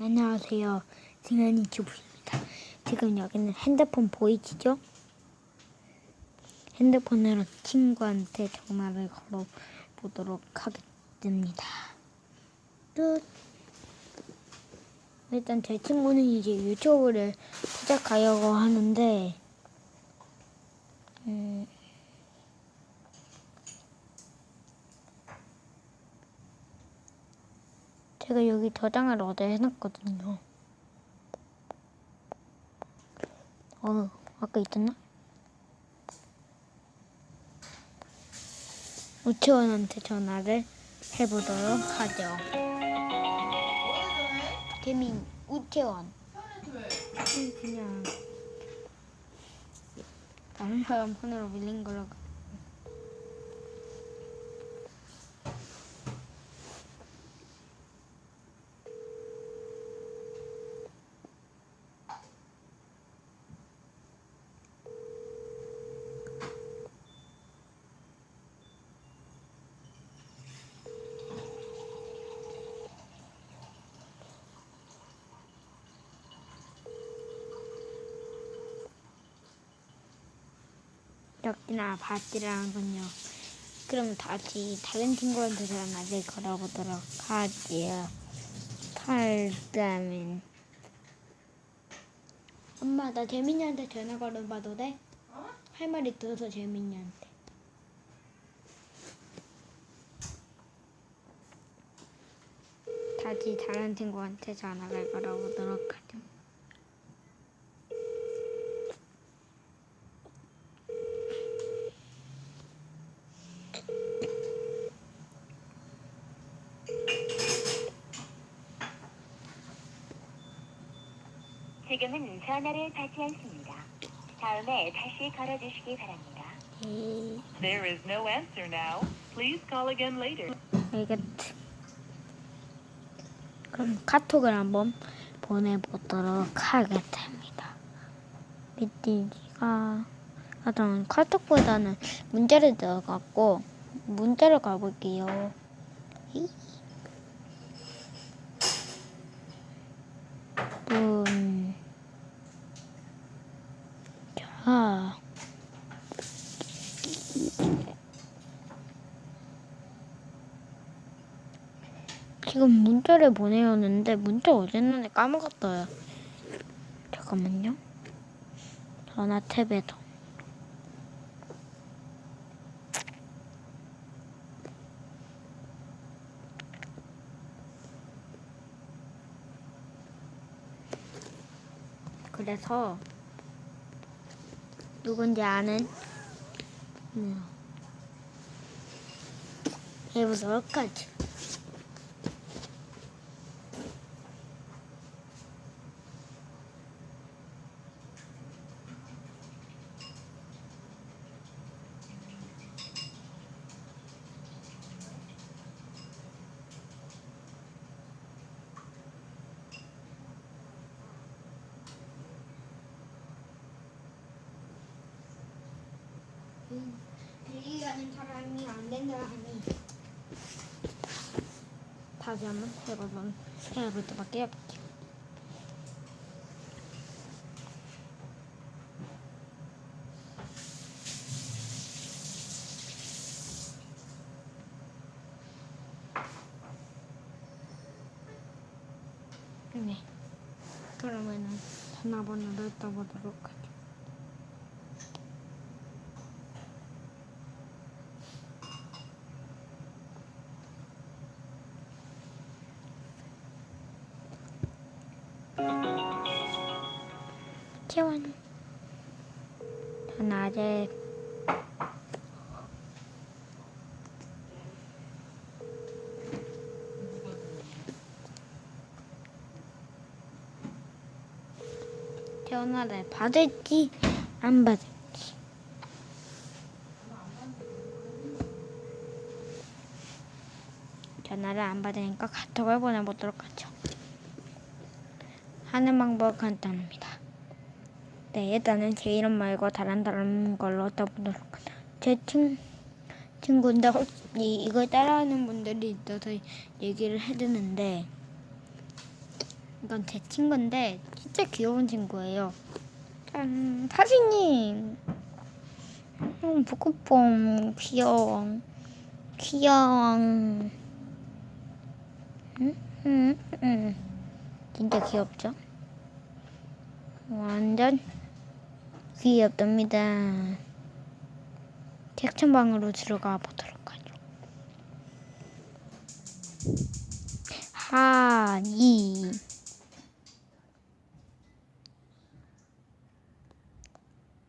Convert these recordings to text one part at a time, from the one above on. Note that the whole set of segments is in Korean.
안녕하세요. 승현이 주부입니다. 지금 여기는 핸드폰 보이시죠? 핸드폰으로 친구한테 전화를 걸어보도록 하겠습니다. 끝. 일단 제 친구는 이제 유튜브를 시작하려고 하는데, 음, 제가 여기 저장을 어제 해놨거든요. 어, 아까 있었나? 우체원한테 전화를 해보도록 하죠. 재민, 우체원. 음, 그냥 다른 사람 폰으로 밀린 거라고. 역시나 바지라는군요. 그럼 다시 다른 친구한테 전화를 걸어보도록 하지요. 탈다면 엄마 나 재민이한테 전화 걸어봐도 돼? 할 말이 있어서 재민이한테. 다시 다른 친구한테 전화를 걸어보도록 하죠. 지금은 전화를 받지 않습니다. 다음에 다시 걸어주시기 바랍니다. 네. There is no answer now. Please call again later. 알겠지. 그럼 카톡을 한번 보내보도록 하겠습니다. 미띠가 하여튼 카톡보다는 문자를 넣어갖고 문자를 가볼게요. 이. 문. 자. 지금 문자를 보내었는데 문자 어제 했는데 까먹었어요. 잠깐만요. 전화 탭에서. 그래서 누군지 아는 음. 해보도록 하죠. 들리가는 사람이 안 된다 하니 다시 한번 해보던 해볼 수밖에 없죠. 네. 그러면은 전화번호를 떠보도록 하죠. 채원. 전 아직 전화를 받을지 안 받을지. 전화를 안 받으니까 카톡을 보내보도록 하죠. 하는 방법 간단합니다. 네, 일단은 제 이름 말고 다른 다른 걸로 떠보도록. 제 친, 친구인데 혹시 이걸 따라하는 분들이 있어서 얘기를 해드는데 이건 제 친구인데 진짜 귀여운 친구예요. 짠, 타지님. 음, 보급범 귀여워. 귀여워. 응? 응? 응. 진짜 귀엽죠? 완전 귀엽답니다. 책천 방으로 들어가 보도록 하죠. 하이.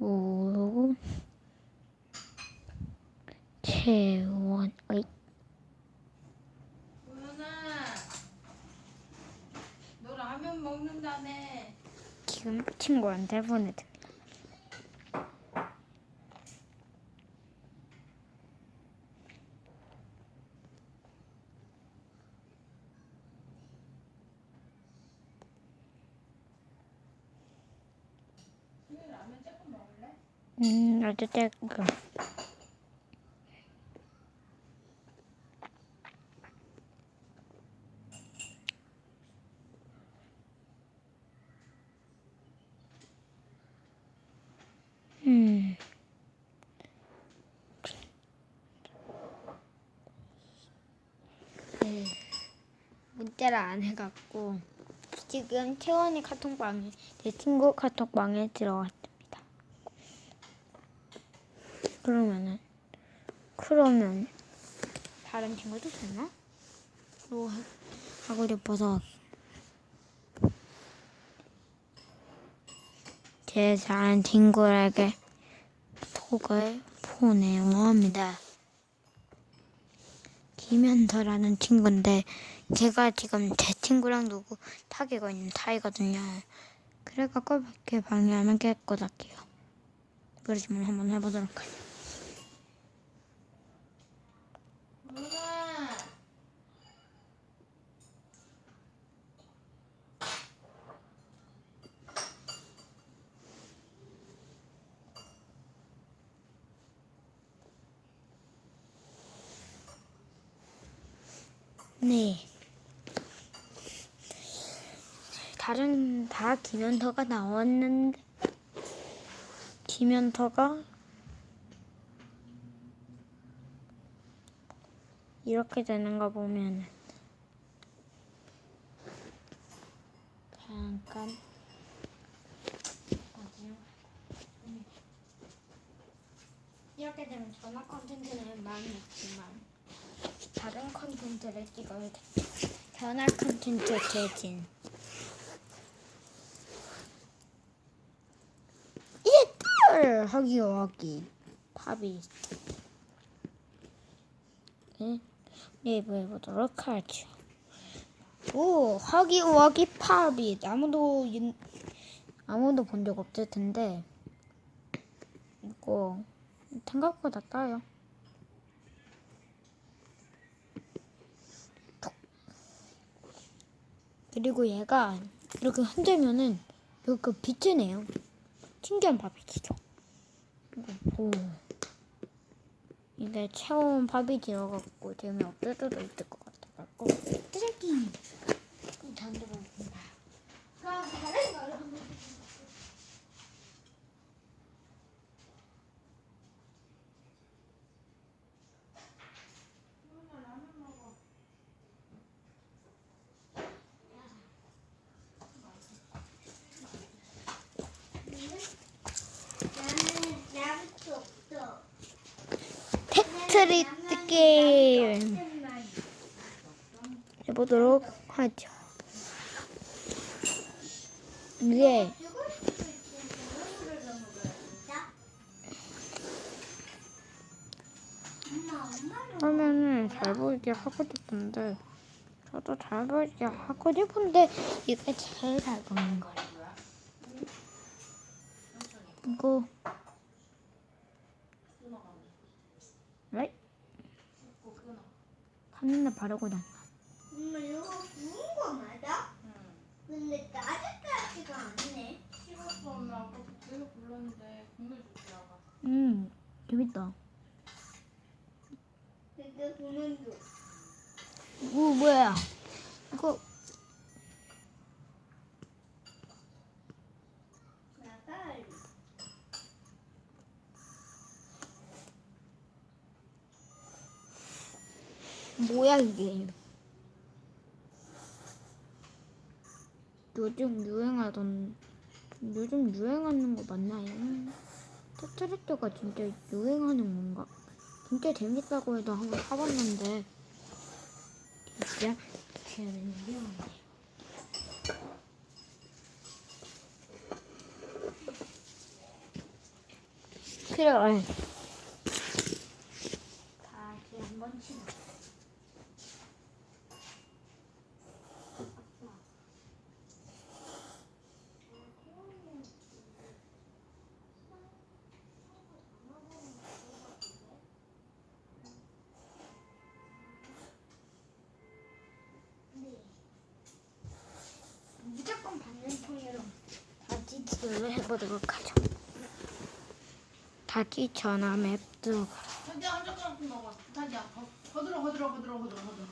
오. 채원. 어이. 도연아, 너 라면 먹는다며. 지금 친구한테 보내드. 라면 조금 먹을래? 음, 아주 떼고. 음. 네. 문자를 안 해갖고 지금 채원이 카톡방에 제 친구 카톡방에 들어갔습니다. 그러면은 그러면 다른 친구도 되나? 뭐 하- 하고 싶어서 제 다른 친구에게 톡을 보내요 합니다. 김현서라는 친구인데 걔가 지금 제 친구랑 누구 사귀고 있는 사이거든요. 그래갖고 밖에 방해하면 깨끗 할게요. 그러지만 한번 해보도록 할게요. 도연아, 네. 다른 다 김현서가 나왔는데 김현서가 이렇게 되는 거 보면은 잠깐 이렇게 되면 전화 컨텐츠는 많이 없지만 다른 컨텐츠를 찍어야 돼. 전화 컨텐츠 대진. 이딸 하기 하기 팝이 네, 리뷰해 보도록 하죠. 오 하기 하기 팝이 아무도 인- 아무도 본 적 없을 텐데 이거 생각보다 따요. 그리고 얘가 이렇게 흔들면은 이거 그 빛이 내요. 신기한 바비키죠. 오. 이게 체험 밥이 들어갔고 재미없을 수도 있을 것 같아갖고 쓰레기 전 들어갑니다. 그럼 다른 걸로 한번 테트리스 게임 해보도록 하죠. 이게 화면을 잘 보이게 하고 싶은데 저도 잘 보이게 하고 싶은데 이게 제일 잘 보이는 거예요. 이거 왜? 카메라 바르고 난 엄마 이거 구운 거 맞아? 근데 따뜻하지가 않네. 식었어 엄마 아까 계속 불렀는데 국물 주시라고. 음, 재밌다. 근데 구면도 오, 뭐야? 이거 뭐야 이게? 요즘 유행하던 요즘 유행하는 거 맞나요? 테트리스가 진짜 유행하는 건가? 진짜 재밌다고 해도 한번 사봤는데 진짜 기회는 위험해요. 그래. 다 해보도록 하죠. 다시 전화 맵 들어가. 타지야 한 젓가락 좀 먹어. 거, 거들어 거들어 거들어 거들어 거들어.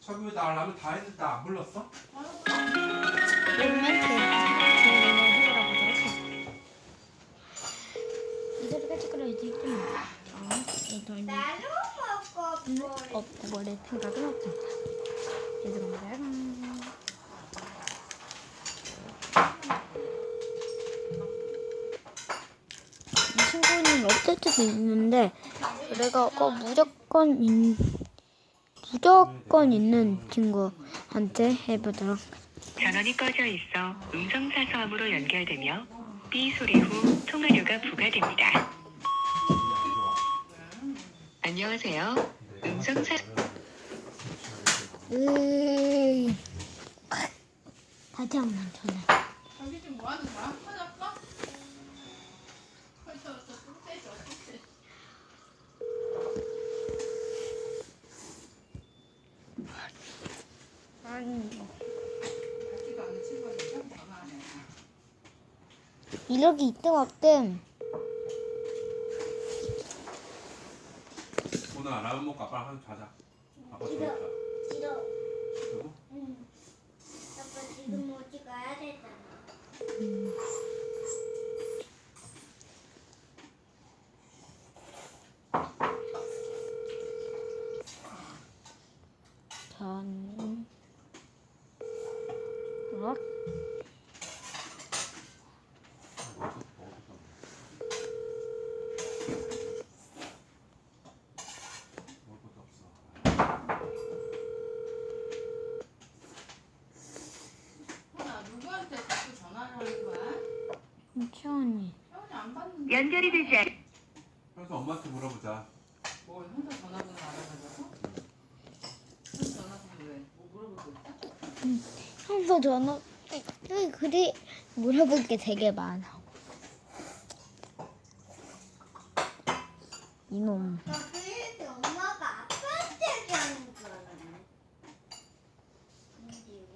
저기 왜나 라면 다 했는데 안 불렀어? 이 있구나. 어, 나도 먹고. 없고 버릴 생각은 없습니다. 이 친구는 없을 수도 있는데 내가 꼭 무조건 인, 무조건 있는 친구한테 해보도록 전원이 꺼져 있어 음성 사서함으로 연결되며 삐 소리 후 통화료가 부과됩니다. 안녕하세요. 음성 사 으이. 다시 한 번 전화. 자기 지금 뭐 하는 거야? 뚝 뚝. 아니, 전화하네. 이력이 있든 없든 오늘 라면 먹고 아빠랑 한잔 자자. 아빠. 좋 Mm-hmm. 안. 연결이 되지 않... 그래서 엄마한테 물어보자. 뭘 혼자 전화번호 알아가지고? 혼자 전화번호 왜? 뭐 물어볼 거 있어? 항상 전화 여기 글이 물어볼 게 되게 많아 이놈 아빠 그래도 엄마가 아빠한테 얘기하는 줄 알았네.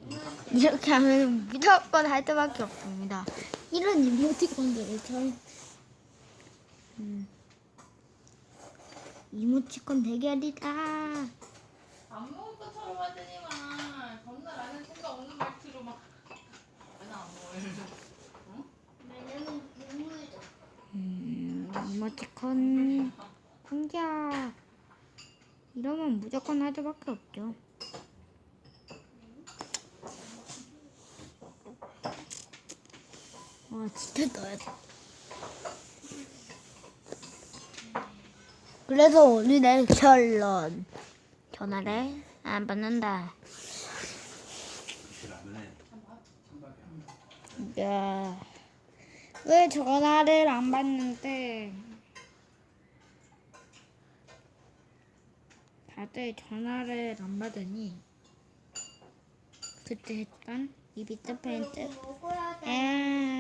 근데 엄마한테 이렇게 하면 무조건 할 수밖에 없습니다. 이런 이모티콘들을 참 음. 이모티콘 대결이다. 안 먹을 것처럼 하더니만 안할 생각 없는 말투로 막뭘 왜냐면 국물도 음, 이모티콘 공격. 이러면 무조건 할 수밖에 없죠 와 진짜 넣어야 돼 그래서 오늘의 결론 전화를 안 받는다. 야, 왜 전화를 안 받는데? 다들 전화를 안 받으니 그때 했던 이 비트 페인트. 에